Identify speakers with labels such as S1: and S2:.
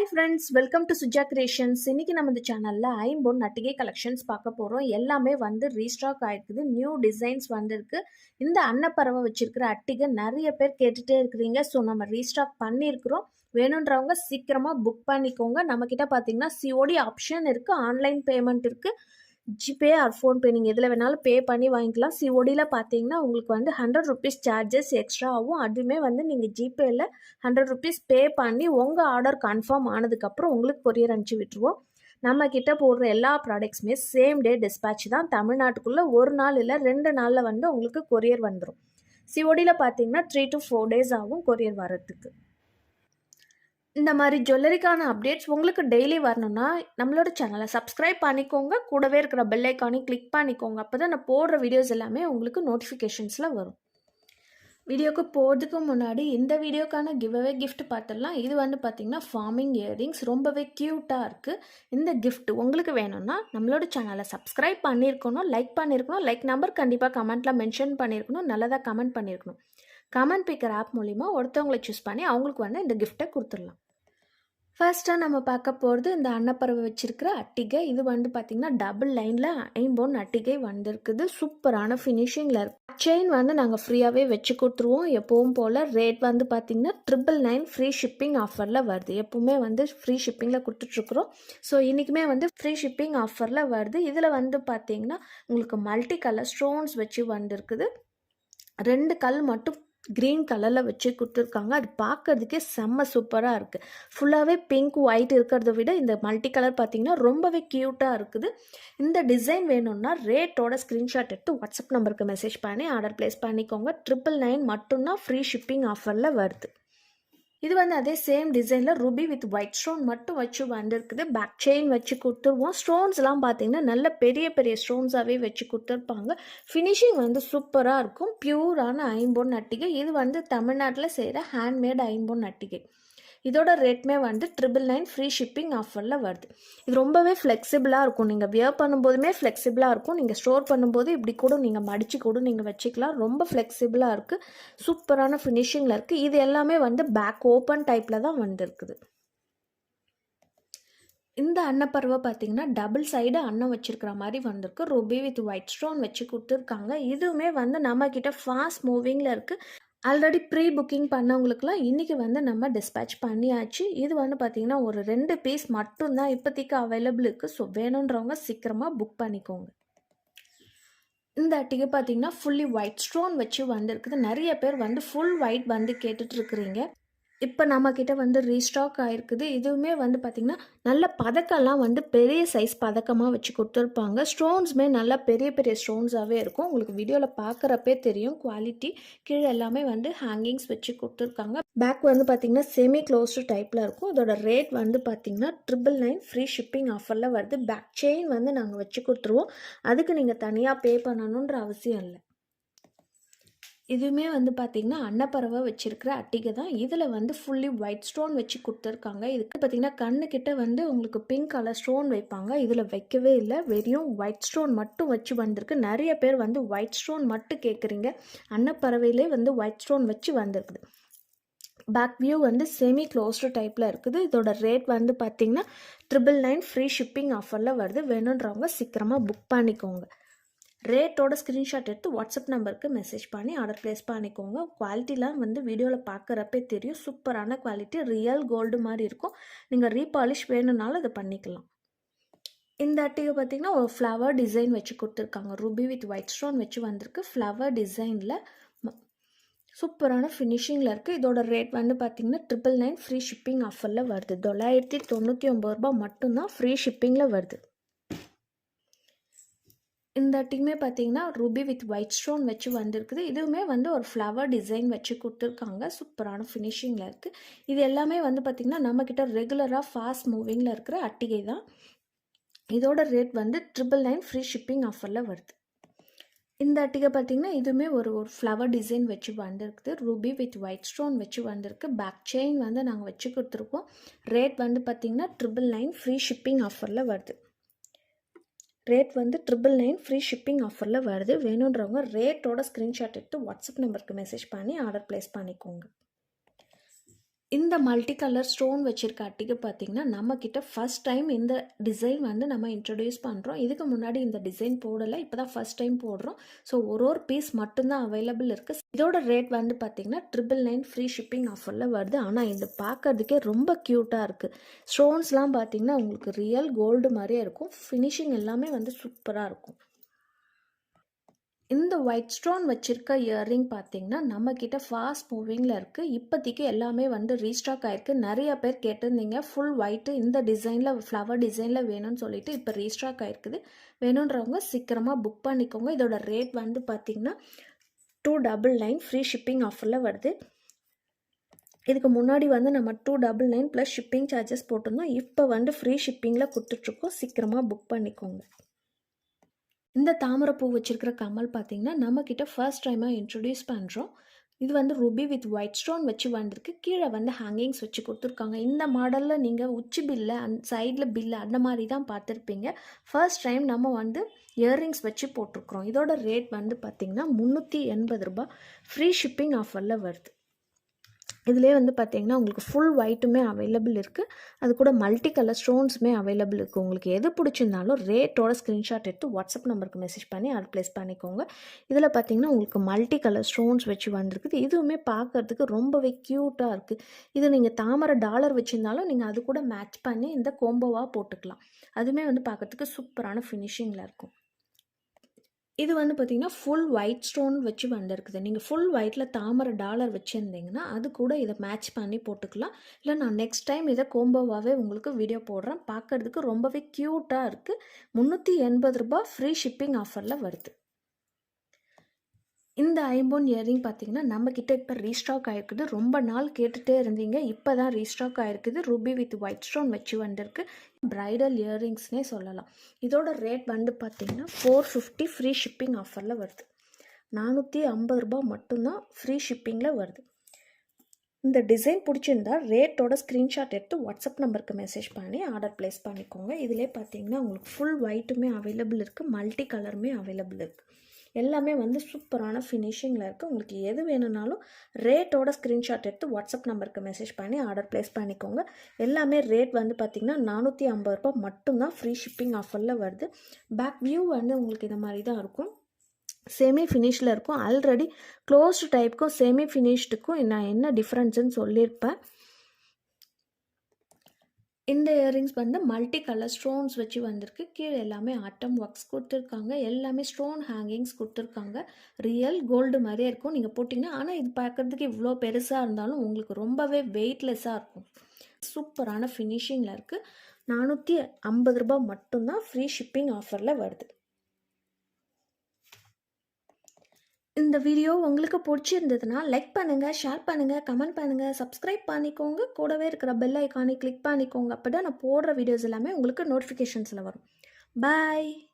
S1: Hi friends welcome to Suja creations இன்னைக்கு நம்ம இந்த சேனலில் ஐம்பொன் நட்டிகை கலெக்ஷன்ஸ் பார்க்க போகிறோம் எல்லாமே வந்து ரீஸ்டாக் ஆயிருக்குது நியூ டிசைன்ஸ் வந்திருக்கு. இந்த அன்னப்பறவை வச்சிருக்கிற அட்டிகை நிறைய பேர் கேட்டுகிட்டே இருக்கிறீங்க. ஸோ நம்ம ரீஸ்டாக் பண்ணியிருக்கிறோம். வேணுன்றவங்க சீக்கிரமாக புக் பண்ணிக்கோங்க. நம்மக்கிட்ட பார்த்தீங்கன்னா சிஓடி ஆப்ஷன் இருக்குது ஆன்லைன் பேமெண்ட் இருக்குது ஜிபே ஆர் ஃபோன்பே நீங்கள் எதில் வேணாலும் பே பண்ணி வாங்கிக்கலாம். சிஓடியில் பார்த்தீங்கன்னா உங்களுக்கு வந்து ஹண்ட்ரட் ருபீஸ் சார்ஜஸ் எக்ஸ்ட்ரா ஆகும். அதுவுமே வந்து நீங்கள் ஜிபேயில் ஹண்ட்ரட் ருபீஸ் பே பண்ணி உங்கள் ஆர்டர் கன்ஃபார்ம் ஆனதுக்கப்புறம் உங்களுக்கு கொரியர் அனுப்பிச்சி விட்டுருவோம். நம்ம கிட்ட போடுற எல்லா ப்ராடக்ட்ஸுமே சேம் டே டிஸ்பேட்ச் தான். தமிழ்நாட்டுக்குள்ளே ஒரு நாள் இல்லை ரெண்டு நாளில் வந்து உங்களுக்கு கொரியர் வந்துடும் சிஓடியில் பார்த்தீங்கன்னா த்ரீ டு ஃபோர் டேஸ் ஆகும் கொரியர் வரத்துக்கு இந்த மாதிரி ஜுவல்லரிக்கான அப்டேட்ஸ் உங்களுக்கு டெய்லி வரணும்னா நம்மளோட சேனலை சப்ஸ்கிரைப் பண்ணிக்கோங்க. கூடவே இருக்கிற பெல் ஐக்கானையும் கிளிக் பண்ணிக்கோங்க. அப்போ தான் நான் போடுற வீடியோஸ் எல்லாமே உங்களுக்கு நோட்டிஃபிகேஷன்ஸில் வரும். வீடியோக்கு போகிறதுக்கு முன்னாடி இந்த வீடியோக்கான கிவ்அவே கிஃப்ட் பார்த்துடலாம். இது வந்து பார்த்திங்கன்னா ஃபார்மிங் இயரிங்ஸ் ரொம்பவே க்யூட்டாக இருக்குது இந்த கிஃப்ட் உங்களுக்கு வேணும்னா நம்மளோட சேனலை சப்ஸ்கிரைப் பண்ணியிருக்கணும் லைக் பண்ணியிருக்கணும். லைக் நம்பர் கண்டிப்பாக கமெண்ட்டில் மென்ஷன் பண்ணியிருக்கணும். நல்லதாக கமெண்ட் பண்ணியிருக்கணும். கமெண்ட் பிக்கர் ஆப் மூலிமா ஒருத்தவங்களை சூஸ் பண்ணி அவங்களுக்கு வந்து இந்த கிஃப்ட்டை கொடுத்துடலாம். ஃபர்ஸ்ட்டாக நம்ம பார்க்க போகிறது இந்த அன்னப்பறவை வச்சுருக்கிற அட்டிகை. இது வந்து பார்த்திங்கன்னா டபுள் லைனில் ஐம்போன் அட்டிகை வந்திருக்குது. சூப்பரான ஃபினிஷிங்கில் இருக்குது செயின் வந்து நாங்கள் ஃப்ரீயாகவே வச்சு கொடுத்துருவோம். எப்பவும் போல் ரேட் வந்து பார்த்திங்கன்னா ட்ரிபிள் நைன் ஃப்ரீ ஷிப்பிங் ஆஃபரில் வருது. எப்பவுமே வந்து ஃப்ரீ ஷிப்பிங்கில் கொடுத்துட்ருக்குறோம். ஸோ இன்றைக்குமே வந்து ஃப்ரீ ஷிப்பிங் ஆஃபரில் வருது. இதில் வந்து பார்த்திங்கன்னா உங்களுக்கு மல்டி கலர் ஸ்டோன்ஸ் வச்சு வந்திருக்குது. ரெண்டு கல் மட்டும் க்ரீன் கலரில் வச்சு கொடுத்துருக்காங்க. அது பார்க்கறதுக்கே செம்ம சூப்பராக இருக்குது ஃபுல்லாகவே பிங்க் ஒயிட் இருக்கிறத விட இந்த மல்டி கலர் பார்த்தீங்கன்னா ரொம்பவே க்யூட்டாக இருக்குது. இந்த டிசைன் வேணும்னா ரேட்டோட ஸ்க்ரீன்ஷாட் எடுத்து வாட்ஸ்அப் நம்பருக்கு மெசேஜ் பண்ணி ஆர்டர் ப்ளேஸ் பண்ணிக்கோங்க. ட்ரிபிள் நைன் மட்டும்தான் ஃப்ரீ ஷிப்பிங் ஆஃபரில் வருது. இது வந்து அதே சேம் டிசைனில் ரூபி வித் ஒயிட் ஸ்டோன் மட்டும் வச்சு வந்திருக்குது. பேக் செயின் வச்சு கொடுத்துருவோம். ஸ்டோன்ஸ்லாம் பார்த்தீங்கன்னா நல்ல பெரிய பெரிய ஸ்டோன்ஸாகவே வச்சு கொடுத்துருப்பாங்க. ஃபினிஷிங் வந்து சூப்பராக இருக்கும். பியூரான ஐம்பொன் நட்டிகை. இது வந்து தமிழ்நாட்டில் செய்கிற ஹேண்ட்மேட் ஐம்பொன் நட்டிகை. இதோட ரேட்மே வந்து ட்ரிபிள் நைன் ஃப்ரீ ஷிப்பிங் ஆஃபரில் வருது. இது ரொம்பவே ஃப்ளெக்சிபிளாக இருக்கும். நீங்கள் வியர் பண்ணும்போதுமே ஃப்ளெக்சிபிளாக இருக்கும். நீங்கள் ஸ்டோர் பண்ணும்போது இப்படி கூட நீங்கள் மடித்து கூட நீங்கள் வச்சுக்கலாம். ரொம்ப ஃப்ளெக்சிபிளாக இருக்குது சூப்பரான ஃபினிஷிங்கில் இருக்குது இது எல்லாமே வந்து பேக் ஓப்பன் டைப்பில் தான் வந்திருக்குது. இந்த அன்னப்பருவை பார்த்தீங்கன்னா டபுள் சைடு அன்னம் வச்சுருக்கிற மாதிரி வந்திருக்கு. ரூபி வித் ஒயிட் ஸ்டோன் வச்சு கொடுத்துருக்காங்க. இதுவுமே வந்து நம்மக்கிட்ட ஃபாஸ்ட் மூவிங்கில் இருக்குது ஆல்ரெடி ப்ரீ புக்கிங் பண்ணவங்களுக்குலாம் இன்றைக்கி வந்து நம்ம டிஸ்பேச் பண்ணியாச்சு. இது வந்து பார்த்திங்கன்னா ஒரு ரெண்டு பீஸ் மட்டும்தான் இப்போதைக்கு அவைலபிள் இருக்குது ஸோ வேணுன்றவங்க சீக்கிரமாக புக் பண்ணிக்கோங்க. இந்த அட்டிகை பார்த்தீங்கன்னா ஃபுல்லி ஒயிட் ஸ்டோன் வச்சு வந்திருக்குது. நிறைய பேர் வந்து ஃபுல் ஒயிட் வந்து கேட்டுட்ருக்குறீங்க இப்போ நம்மக்கிட்ட வந்து ரீஸ்டாக் ஆகிருக்குது இதுவுமே வந்து பார்த்திங்கன்னா நல்ல பதக்கம்லாம் வந்து பெரிய சைஸ் பதக்கமாக வச்சு கொடுத்துருப்பாங்க. ஸ்டோன்ஸுமே நல்லா பெரிய பெரிய ஸ்டோன்ஸாகவே இருக்கும். உங்களுக்கு வீடியோவில் பார்க்குறப்பே தெரியும். குவாலிட்டி கீழே எல்லாமே வந்து ஹேங்கிங்ஸ் வச்சு கொடுத்துருக்காங்க. பேக் வந்து பார்த்திங்கன்னா செமி க்ளோஸ்டு டைப்பில் இருக்கும். இதோட ரேட் வந்து பார்த்திங்கன்னா ட்ரிபிள் நைன் ஃப்ரீ ஷிப்பிங் ஆஃபரில் வருது. பேக் செயின் வந்து நாங்கள் வச்சு கொடுத்துருவோம். அதுக்கு நீங்கள் தனியாக பே பண்ணணுன்ற அவசியம் இல்லை. இதுவுமே வந்து பார்த்திங்கன்னா அன்னப்பறவை வச்சுருக்கிற அட்டிகை தான். இதில் வந்து ஃபுல்லி ஒயிட் ஸ்டோன் வச்சு கொடுத்துருக்காங்க. இதுக்கு பார்த்திங்கன்னா கண்ணுக்கிட்ட வந்து உங்களுக்கு பிங்க் கலர் ஸ்டோன் வைப்பாங்க. இதில் வைக்கவே இல்லை. வெறும் ஒயிட் ஸ்டோன் மட்டும் வச்சு வந்திருக்கு. நிறைய பேர் வந்து ஒயிட் ஸ்டோன் மட்டும் கேட்குறீங்க அன்னப்பறவையிலே வந்து ஒயிட் ஸ்டோன் வச்சு வந்திருக்குது. பேக் வியூ வந்து செமி க்ளோஸ்டு டைப்பில் இருக்குது. இதோட ரேட் வந்து பார்த்திங்கன்னா ட்ரிபிள் நைன் ஃப்ரீ ஷிப்பிங் ஆஃபரில் வருது. வேணுன்றவங்க சீக்கிரமாக புக் பண்ணிக்கோங்க. ரேட்டோட ஸ்க்ரீன்ஷாட் எடுத்து வாட்ஸ்அப் நம்பருக்கு மெசேஜ் பண்ணி ஆர்டர் ப்ளேஸ் பண்ணிக்கோங்க. குவாலிட்டிலாம் வந்து வீடியோவில் பார்க்குறப்பே தெரியும். சூப்பரான குவாலிட்டி ரியல் கோல்டு மாதிரி இருக்கும். நீங்கள் ரீபாலிஷ் வேணும்னாலும் அதை பண்ணிக்கலாம். இந்த அட்டிகை பார்த்திங்கன்னா ஒரு ஃப்ளவர் டிசைன் வச்சு கொடுத்துருக்காங்க. ரூபி வித் ஒயிட் ஸ்டோன் வச்சு வந்திருக்கு. ஃப்ளவர் டிசைனில் சூப்பரான ஃபினிஷிங்கில் இருக்குது இதோட ரேட் வந்து பார்த்திங்கன்னா ட்ரிபிள் நைன் ஃப்ரீ ஷிப்பிங் ஆஃபரில் வருது. தொள்ளாயிரத்தி தொண்ணூற்றி ஒம்பது ரூபா மட்டும்தான் ஃப்ரீ ஷிப்பிங்கில் வருது. இந்த டீமே பார்த்தீங்கன்னா ரூபி வித் ஒயிட் ஸ்டோன் வச்சு வந்திருக்குது. இதுவுமே வந்து ஒரு ஃப்ளவர் டிசைன் வச்சு கொடுத்துருக்காங்க. சூப்பரான ஃபினிஷிங்கில் இருக்குது இது எல்லாமே வந்து பார்த்திங்கன்னா நம்மக்கிட்ட ரெகுலராக ஃபாஸ்ட் மூவிங்கில் இருக்கிற அட்டிகை தான். இதோட ரேட் வந்து ட்ரிபிள் நைன் ஃப்ரீ ஷிப்பிங் ஆஃபரில் வருது. இந்த அட்டிகை பார்த்திங்கன்னா இதுவுமே ஒரு ஒரு ஃப்ளவர் டிசைன் வச்சு வந்திருக்குது. ரூபி வித் ஒயிட் ஸ்டோன் வச்சு வந்திருக்கு. பேக் செயின் வந்து நாங்கள் வச்சு கொடுத்துருக்கோம். ரேட் வந்து பார்த்திங்கன்னா ட்ரிபிள் நைன் ஃப்ரீ ஷிப்பிங் ஆஃபரில் வருது. ரேட் வந்து ட்ரிபிள் நைன் ஃப்ரீ ஷிப்பிங் ஆஃபரில் வருது. வேணுன்றவங்க ரேட்டோட ஸ்க்ரீன்ஷாட் எடுத்து வாட்ஸ்அப் நம்பருக்கு மெசேஜ் பண்ணி ஆர்டர் ப்ளேஸ் பண்ணிக்கோங்க. இந்த மல்டி கலர் ஸ்டோன் வச்சுருக்க அட்டிக்கு பார்த்தீங்கன்னா, நம்மக்கிட்ட ஃபஸ்ட் டைம் இந்த டிசைன் வந்து நம்ம இன்ட்ரடியூஸ் பண்ணுறோம் இதுக்கு முன்னாடி இந்த டிசைன் போடலை இப்போ தான் ஃபர்ஸ்ட் டைம் போடுறோம். ஸோ ஒரு ஒரு பீஸ் மட்டும்தான் அவைலபிள் இருக்குது இதோட ரேட் வந்து பார்த்தீங்கன்னா, 999 ஃப்ரீ ஷிப்பிங் ஆஃபரில் வருது. ஆனால் இது பார்க்கறதுக்கே ரொம்ப க்யூட்டாக இருக்குது ஸ்டோன்ஸ்லாம் பார்த்தீங்கன்னா, உங்களுக்கு ரியல் கோல்டு மாதிரியே இருக்கும். ஃபினிஷிங் எல்லாமே வந்து சூப்பராக இருக்கும். இந்த ஒயிட் ஸ்டோன் வச்சுருக்க இயர்ரிங் பார்த்தீங்கன்னா, நம்மக்கிட்ட ஃபாஸ்ட் மூவிங்கில் இருக்குது இப்போதைக்கு எல்லாமே வந்து ரீஸ்டாக் ஆயிருக்கு. நிறையா பேர் கேட்டிருந்தீங்க. ஃபுல் ஒயிட்டு இந்த டிசைனில் ஃப்ளவர் டிசைனில் வேணும்னு சொல்லிட்டு இப்போ ரீஸ்டாக் ஆயிருக்குது. வேணுன்றவங்க சீக்கிரமாக புக் பண்ணிக்கோங்க. இதோட ரேட் வந்து பார்த்தீங்கன்னா, 299 ஃப்ரீ ஷிப்பிங் ஆஃபரில் வருது. இதுக்கு முன்னாடி வந்து நம்ம two double nine plus shipping charges போட்டிருந்தோம். இப்போ வந்து ஃப்ரீ ஷிப்பிங்கில் கொடுத்துட்ருக்கோம் சீக்கிரமாக புக் பண்ணிக்கோங்க. இந்த தாமரை பூ வச்சிருக்கிற கமல் பார்த்தீங்கன்னா, நம்மகிட்ட ஃபர்ஸ்ட் டைமாக இன்ட்ரடியூஸ் பண்ணுறோம் இது வந்து ரூபி வித் ஒயிட் ஸ்டோன் வச்சு வந்திருக்கு. கீழே வந்து ஹேங்கிங்ஸ் வச்சு கொடுத்துருக்காங்க இந்த மாடலில் நீங்கள் உச்சி பில்லு அந் சைடில் பில்லு அந்த மாதிரி தான் பார்த்துருப்பீங்க. ஃபர்ஸ்ட் டைம் நம்ம வந்து இயர்ரிங்ஸ் வச்சு போட்டிருக்குறோம் இதோட ரேட் வந்து பார்த்திங்கன்னா முந்நூற்றி எண்பது ரூபா ஃப்ரீ ஷிப்பிங் ஆஃபரில் வருது. இதிலே வந்து பார்த்தீங்கன்னா, உங்களுக்கு ஃபுல் ஒயிட்டுமே அவைலபிள் இருக்குது அது கூட மல்டி கலர் ஸ்டோன்ஸுமே அவைலபிள் இருக்குது உங்களுக்கு எது பிடிச்சிருந்தாலும் ரேட்டோட ஸ்க்ரீன்ஷாட் எடுத்து வாட்ஸ்அப் நம்பருக்கு மெசேஜ் பண்ணி ஆர்டர் ப்ளேஸ் பண்ணிக்கோங்க. இதில் பார்த்தீங்கன்னா, உங்களுக்கு மல்டி கலர் ஸ்டோன்ஸ் வச்சு வந்திருக்குது. இதுவுமே பார்க்கறதுக்கு ரொம்பவே க்யூட்டாக இருக்குது இது நீங்கள் தாமரை டாலர் வச்சுருந்தாலும் நீங்கள் அது கூட மேட்ச் பண்ணி இந்த கோம்போவாக போட்டுக்கலாம். அதுவுமே வந்து பார்க்கறதுக்கு சூப்பரான ஃபினிஷிங்கில் இருக்கும். இது வந்து பார்த்தீங்கன்னா, ஃபுல் ஒயிட் ஸ்டோன் வச்சு வந்திருக்குது. நீங்கள் ஃபுல் ஒயிட்டில் தாமரை டாலர் வச்சுருந்தீங்கன்னா அது கூட இதை மேட்ச் பண்ணி போட்டுக்கலாம். இல்லை நான் நெக்ஸ்ட் டைம் இதை கோம்போவாகவே உங்களுக்கு வீடியோ போடுறேன். பார்க்கறதுக்கு ரொம்பவே க்யூட்டாக இருக்குது முந்நூற்றி எண்பது ரூபாய் ஃப்ரீ ஷிப்பிங் ஆஃபரில் வருது. இந்த ஐம்பொன் இயரிங் பார்த்தீங்கன்னா, நம்மக்கிட்ட இப்போ ரீஸ்டாக் ஆயிருக்குது. ரொம்ப நாள் கேட்டுகிட்டே இருந்தீங்க. இப்போ தான் ரீஸ்டாக் ஆயிருக்குது. ரூபி வித் ஒயிட் ஸ்டோன் வச்சு வந்திருக்கு. ப்ரைடல் இயரிங்ஸ்னே சொல்லலாம். இதோட ரேட் வந்து பார்த்தீங்கன்னா, 450 ஃப்ரீ ஷிப்பிங் ஆஃபரில் வருது. நானூற்றி ஐம்பது ரூபா மட்டும்தான் ஃப்ரீ ஷிப்பிங்கில் வருது. இந்த டிசைன் பிடிச்சிருந்தா ரேட்டோட ஸ்க்ரீன்ஷாட் எடுத்து வாட்ஸ்அப் நம்பருக்கு மெசேஜ் பண்ணி ஆர்டர் பிளேஸ் பண்ணிக்கோங்க. இதிலே பார்த்தீங்கன்னா, உங்களுக்கு ஃபுல் ஒயிட்டுமே அவைலபிள் இருக்குது மல்டி கலருமே அவைலபிள் இருக்குது எல்லாமே வந்து சூப்பரான ஃபினிஷிங்கில் இருக்குது உங்களுக்கு எது வேணும்னாலும் ரேட்டோட ஸ்க்ரீன்ஷாட் எடுத்து வாட்ஸ்அப் நம்பருக்கு மெசேஜ் பண்ணி ஆர்டர் ப்ளேஸ் பண்ணிக்கோங்க. எல்லாமே ரேட் வந்து பார்த்தீங்கன்னா, ரூ. 450 மட்டும் தான் ஃப்ரீ ஷிப்பிங் ஆஃபரில் வருது. பேக் வியூ வந்து உங்களுக்கு இந்த மாதிரி தான் இருக்கும். செமி ஃபினிஷில் இருக்கும். ஆல்ரெடி க்ளோஸ்டு டைப்புக்கும் செமி ஃபினிஷ்டுக்கும் நான் என்ன டிஃப்ரென்ஸுன்னு சொல்லியிருப்பேன். இந்த இயரிங்ஸ் வந்து மல்டி கலர் ஸ்டோன்ஸ் வச்சு வந்திருக்கு. கீழே எல்லாமே ஆட்டம் ஒர்க்ஸ் கொடுத்துருக்காங்க எல்லாமே ஸ்டோன் ஹேங்கிங்ஸ் கொடுத்துருக்காங்க ரியல் கோல்டு மாதிரியே இருக்கும். நீங்கள் போட்டிங்கன்னா ஆனால் இது பார்க்கறதுக்கு இவ்வளோ பெருசாக இருந்தாலும் உங்களுக்கு ரொம்பவே வெயிட்லெஸ்ஸாக இருக்கும். சூப்பரான ஃபினிஷிங்கில் இருக்குது நானூற்றி ஐம்பது ரூபாய் மட்டும்தான் ஃப்ரீ ஷிப்பிங் ஆஃபரில் வருது. இந்த வீடியோ உங்களுக்கு பிடிச்சிருந்ததுன்னா, லைக் பண்ணுங்கள் ஷேர் பண்ணுங்கள் கமெண்ட் பண்ணுங்கள் சப்ஸ்கிரைப் பண்ணிக்கோங்க. கூடவே இருக்கிற பெல் ஐக்கானை கிளிக் பண்ணிக்கோங்க. அப்பதான் நான் போடுற வீடியோஸ் எல்லாமே உங்களுக்கு நோட்டிஃபிகேஷன்ஸில் வரும். பாய்.